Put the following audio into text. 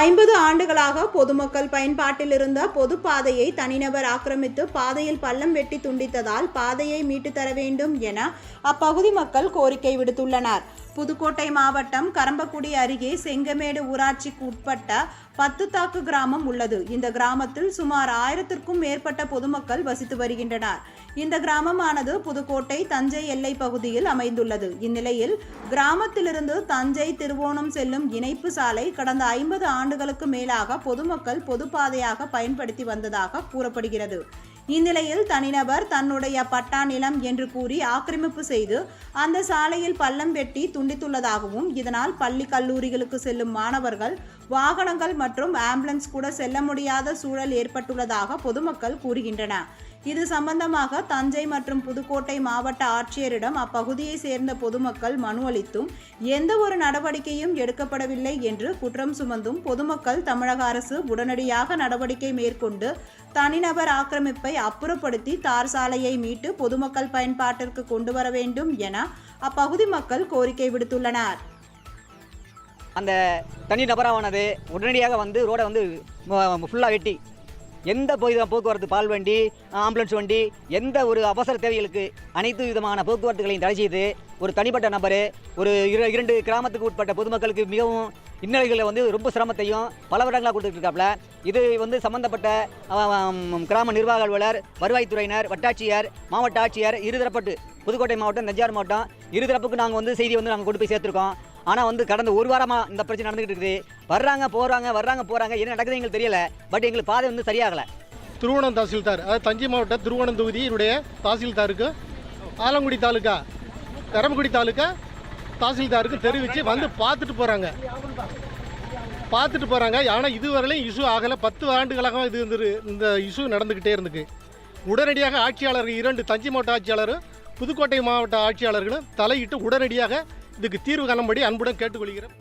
ஐம்பது ஆண்டுகளாக பொதுமக்கள் பயன்பாட்டில் இருந்த பொது பாதையை தனிநபர் ஆக்கிரமித்து பாதையில் பள்ளம் வெட்டி துண்டித்ததால் பாதையை மீட்டு தர வேண்டும் என அப்பகுதி மக்கள் கோரிக்கை விடுத்துள்ளனர். புதுக்கோட்டை மாவட்டம் கரம்பக்குடி அருகே செங்கமேடு ஊராட்சிக்கு உட்பட்ட பத்துத்தாக்கு கிராமம் உள்ளது. இந்த கிராமத்தில் சுமார் ஆயிரத்திற்கும் மேற்பட்ட பொதுமக்கள் வசித்து வருகின்றனர். இந்த கிராமமானது புதுக்கோட்டை தஞ்சை எல்லை பகுதியில் அமைந்துள்ளது. இந்நிலையில் கிராமத்திலிருந்து தஞ்சை திருவோணம் செல்லும் இணைப்பு சாலை கடந்த ஐம்பது ஆண்டுகளுக்கு மேலாக பொதுமக்கள் பொதுப்பாதையாக பயன்படுத்தி வந்ததாக கூறப்படுகிறது. இந்நிலையில் தனிநபர் தன்னுடைய பட்டா நிலம் என்று கூறி ஆக்கிரமிப்பு செய்து அந்த சாலையில் பள்ளம் வெட்டி துண்டித்துள்ளதாகவும் இதனால் பள்ளி கல்லூரிகளுக்கு செல்லும் மாணவர்கள் வாகனங்கள் மற்றும் ஆம்புலன்ஸ் கூட செல்ல முடியாத சூழல் ஏற்பட்டுள்ளதாக பொதுமக்கள் கூறுகின்றனர். இது சம்பந்தமாக தஞ்சை மற்றும் புதுக்கோட்டை மாவட்ட ஆட்சியரிடம் அப்பகுதியை சேர்ந்த பொதுமக்கள் மனு அளித்தும் எந்த ஒரு நடவடிக்கையும் எடுக்கப்படவில்லை என்று குற்றம் சுமந்தும் பொதுமக்கள் தமிழக அரசு உடனடியாக நடவடிக்கை மேற்கொண்டு தனிநபர் ஆக்கிரமிப்பை அப்புறப்படுத்தி தார் சாலையை மீட்டு பொதுமக்கள் பயன்பாட்டிற்கு கொண்டு வர வேண்டும் என அப்பகுதி மக்கள் கோரிக்கை விடுத்துள்ளனர். அந்த தனி நபரானது உடனடியாக வந்து ரோடை வந்து ஃபுல்லாக வெட்டி எந்த போய் போக்குவரத்து பால் வண்டி ஆம்புலன்ஸ் வண்டி எந்த ஒரு அவசர தேவைகளுக்கு அனைத்து விதமான போக்குவரத்துகளையும் தடை செய்து ஒரு தனிப்பட்ட நபர் ஒரு இரு இரண்டு கிராமத்துக்கு உட்பட்ட பொதுமக்களுக்கு மிகவும் இன்னல்களை வந்து ரொம்ப சிரமத்தையும் பல வருடங்களாக கொடுத்துட்டு இருக்காப்புல இது வந்து சம்பந்தப்பட்ட கிராம நிர்வாக அலுவலர் வருவாய்த்துறையினர் வட்டாட்சியர் மாவட்ட ஆட்சியர் இருதரப்பட்டு புதுக்கோட்டை மாவட்டம் தஞ்சாவூர் மாவட்டம் இருதரப்புக்கு நாங்கள் வந்து செய்தி வந்து நாங்கள் கொண்டு போய் சேர்த்துருக்கோம். ஆனால் வந்து கடந்த ஒரு வாரமாக இந்த பிரச்சனை நடந்துகிட்டு இருக்குது. வர்றாங்க போகிறாங்க வர்றாங்க போகிறாங்க என்ன நடக்குது எங்களுக்கு தெரியல. பட் எங்களுக்கு பாதை வந்து சரியாகலை. திருவோணம் தாசில்தார் அதாவது தஞ்சை மாவட்ட திருவோணம் தொகுதியினுடைய தாசில்தாருக்கு ஆலங்குடி தாலுக்கா கரம்பக்குடி தாலுக்கா தாசில்தாருக்கு தெரிவித்து வந்து பார்த்துட்டு போகிறாங்க பார்த்துட்டு போகிறாங்க ஆனால் இதுவரையிலும் இஷ்யூ ஆகலை. பத்து ஆண்டுகளாக இது வந்து இந்த இஷ்யூ நடந்துக்கிட்டே இருந்துக்கு. உடனடியாக ஆட்சியாளர்கள் இரண்டு தஞ்சை மாவட்ட ஆட்சியாளரும் புதுக்கோட்டை மாவட்ட ஆட்சியாளர்களும் தலையிட்டு உடனடியாக இதுக்கு தீர்வு காணும்படி அன்புடன் கேட்டுக்கொள்கிறேன்.